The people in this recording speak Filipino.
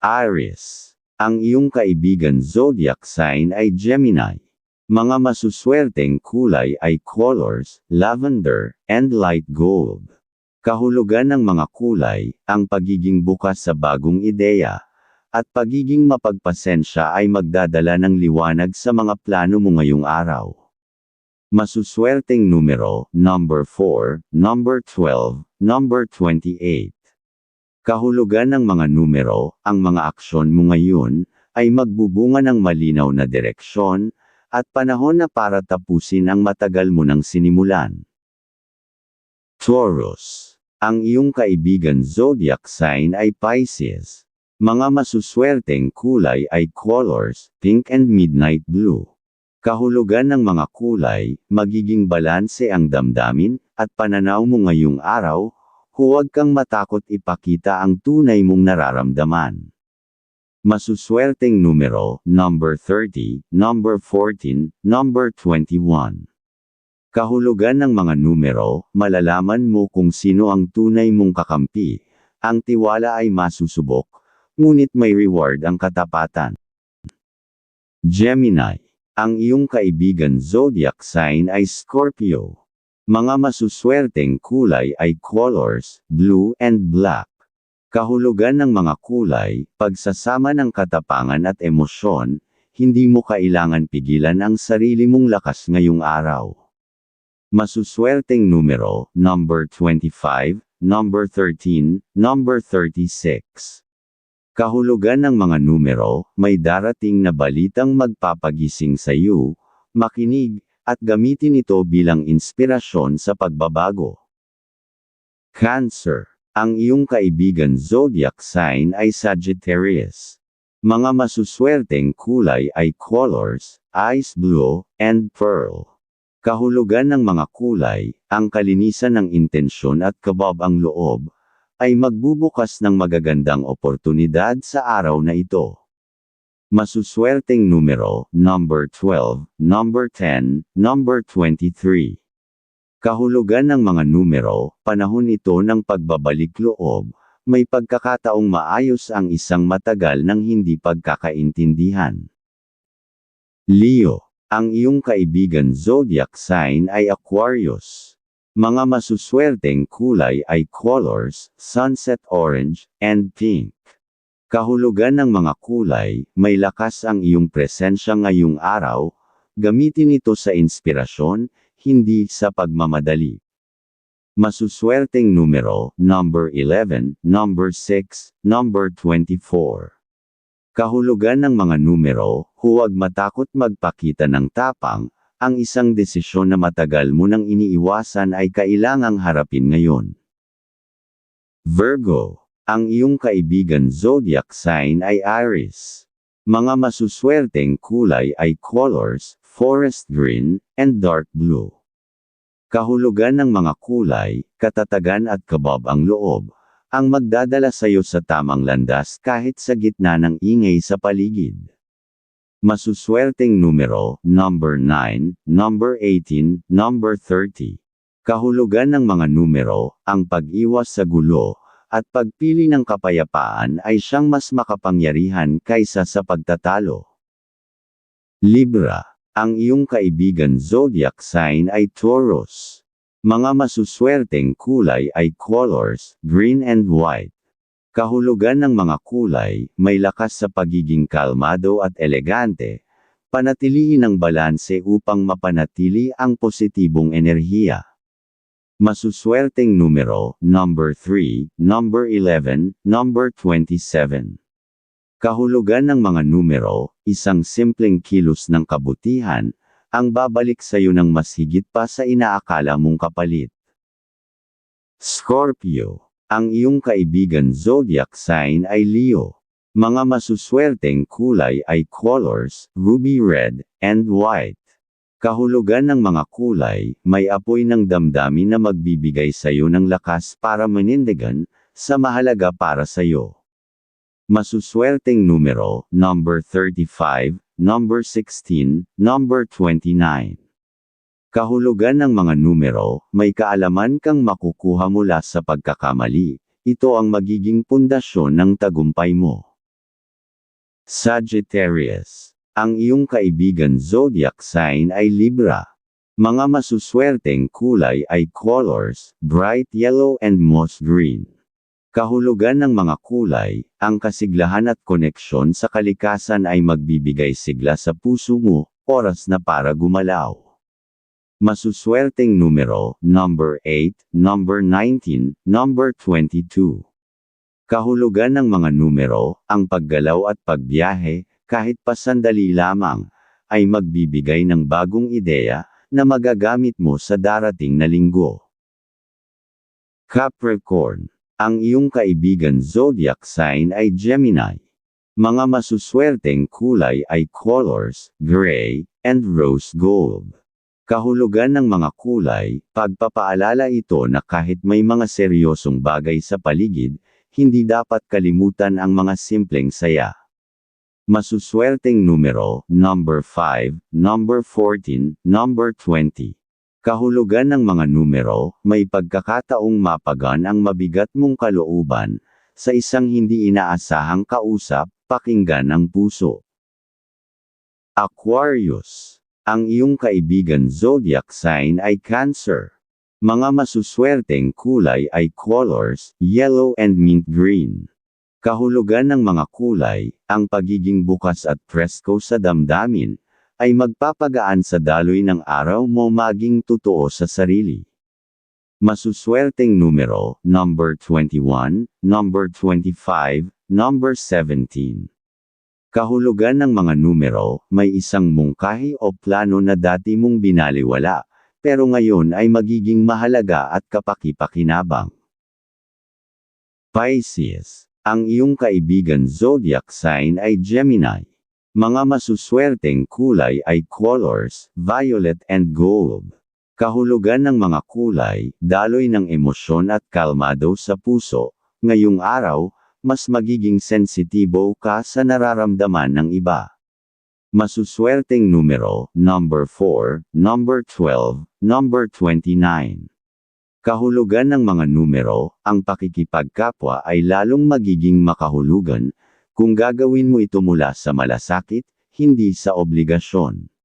Aries. Ang iyong kaibigan zodiac sign ay Gemini. Mga masuswerteng kulay ay colors, lavender, and light gold. Kahulugan ng mga kulay, ang pagiging bukas sa bagong ideya, at pagiging mapagpasensya ay magdadala ng liwanag sa mga plano mo ngayong araw. Masuswerteng numero, number 4, number 12, number 28. Kahulugan ng mga numero, ang mga aksyon mo ngayon, ay magbubunga ng malinaw na direksyon, at panahon na para tapusin ang matagal mo nang sinimulan. Taurus. Ang iyong kaibigan zodiac sign ay Pisces. Mga masuswerteng kulay ay colors, pink and midnight blue. Kahulugan ng mga kulay, magiging balanse ang damdamin, at pananaw mo ngayong araw, huwag kang matakot ipakita ang tunay mong nararamdaman. Masuswerteng numero, number 30, number 14, number 21. Kahulugan ng mga numero, malalaman mo kung sino ang tunay mong kakampi. Ang tiwala ay masusubok, ngunit may reward ang katapatan. Gemini. Ang iyong kaibigan zodiac sign ay Scorpio. Mga masuswerteng kulay ay colors, blue and black. Kahulugan ng mga kulay, pagsasama ng katapangan at emosyon, hindi mo kailangan pigilan ang sarili mong lakas ngayong araw. Masuswerteng numero, number 25, number 13, number 36. Kahulugan ng mga numero, may darating na balitang magpapagising sa iyo, makinig, at gamitin ito bilang inspirasyon sa pagbabago. Cancer ang iyong kaibigan zodiac sign ay Sagittarius. Mga masuswerteng kulay ay colors, ice blue, and pearl. Kahulugan ng mga kulay, ang kalinisan ng intensyon at kabab ang loob, ay magbubukas ng magagandang oportunidad sa araw na ito. Masuswerteng numero, number 12, number 10, number 23. Kahulugan ng mga numero, panahon ito ng pagbabalik loob, may pagkakataong maayos ang isang matagal ng hindi pagkakaintindihan. Leo, ang iyong kaibigan zodiac sign ay Aquarius. Mga masuswerteng kulay ay colors, sunset orange, and pink. Kahulugan ng mga kulay, may lakas ang iyong presensya ngayong araw, gamitin ito sa inspirasyon, hindi sa pagmamadali. Masuswerteng numero, number 11, number 6, number 24. Kahulugan ng mga numero, huwag matakot magpakita ng tapang, ang isang desisyon na matagal mo nang iniiwasan ay kailangang harapin ngayon. Virgo, ang iyong kaibigan zodiac sign ay Aries. Mga masuswerteng kulay ay colors, forest green, and dark blue. Kahulugan ng mga kulay, katatagan at kabab ang loob, ang magdadala sa iyo sa tamang landas kahit sa gitna ng ingay sa paligid. Masuswerteng numero, number 9, number 18, number 30. Kahulugan ng mga numero, ang pag-iwas sa gulo, at pagpili ng kapayapaan ay siyang mas makapangyarihan kaysa sa pagtatalo. Libra ang iyong kaibigan zodiac sign ay Taurus. Mga masuswerteng kulay ay colors, green and white. Kahulugan ng mga kulay, may lakas sa pagiging kalmado at elegante, panatilihin ang balanse upang mapanatili ang positibong enerhiya. Masuswerteng numero, number 3, number 11, number 27. Kahulugan ng mga numero, isang simpleng kilos ng kabutihan, ang babalik sa iyo ng mas higit pa sa inaakala mong kapalit. Scorpio. Ang iyong kaibigan zodiac sign ay Leo. Mga masuswerteng kulay ay colors, ruby red, and white. Kahulugan ng mga kulay, may apoy ng damdamin na magbibigay sa iyo ng lakas para manindigan, sa mahalaga para sa iyo. Masuswerteng numero, number 35, number 16, number 29. Kahulugan ng mga numero, may kaalaman kang makukuha mula sa pagkakamali. Ito ang magiging pundasyon ng tagumpay mo. Sagittarius. Ang iyong kaibigan zodiac sign ay Libra. Mga masuswerteng kulay ay colors, bright yellow and moss green. Kahulugan ng mga kulay, ang kasiglahan at koneksyon sa kalikasan ay magbibigay sigla sa puso mo, oras na para gumalaw. Masuswerteng numero, number 8, number 19, number 22. Kahulugan ng mga numero, ang paggalaw at pagbiyahe, kahit pa sandali lamang, ay magbibigay ng bagong ideya, na magagamit mo sa darating na linggo. Capricorn. Ang iyong kaibigan zodiac sign ay Gemini. Mga masuswerteng kulay ay colors, gray, and rose gold. Kahulugan ng mga kulay, pagpapaalala ito na kahit may mga seryosong bagay sa paligid, hindi dapat kalimutan ang mga simpleng saya. Masuswerteng numero, number 5, number 14, number 20. Kahulugan ng mga numero, may pagkakataong mapagan ang mabigat mong kalooban, sa isang hindi inaasahang kausap, pakinggan ang puso. Aquarius. Ang iyong kaibigan zodiac sign ay Cancer. Mga masuswerteng kulay ay colors, yellow and mint green. Kahulugan ng mga kulay, ang pagiging bukas at presko sa damdamin, ay magpapagaan sa daloy ng araw mo maging totoo sa sarili. Masuswerteng numero, number 21, number 25, number 17. Kahulugan ng mga numero, may isang mungkahi o plano na dati mong binaliwala, pero ngayon ay magiging mahalaga at kapaki-pakinabang. Pisces. Ang iyong kaibigan zodiac sign ay Gemini. Mga masuswerteng kulay ay colors, violet and gold. Kahulugan ng mga kulay, daloy ng emosyon at kalmado sa puso, ngayong araw, mas magiging sensitibo ka sa nararamdaman ng iba. Masuswerteng numero, number 4, number 12, number 29. Kahulugan ng mga numero, ang pakikipagkapwa ay lalong magiging makahulugan, kung gagawin mo ito mula sa malasakit, hindi sa obligasyon.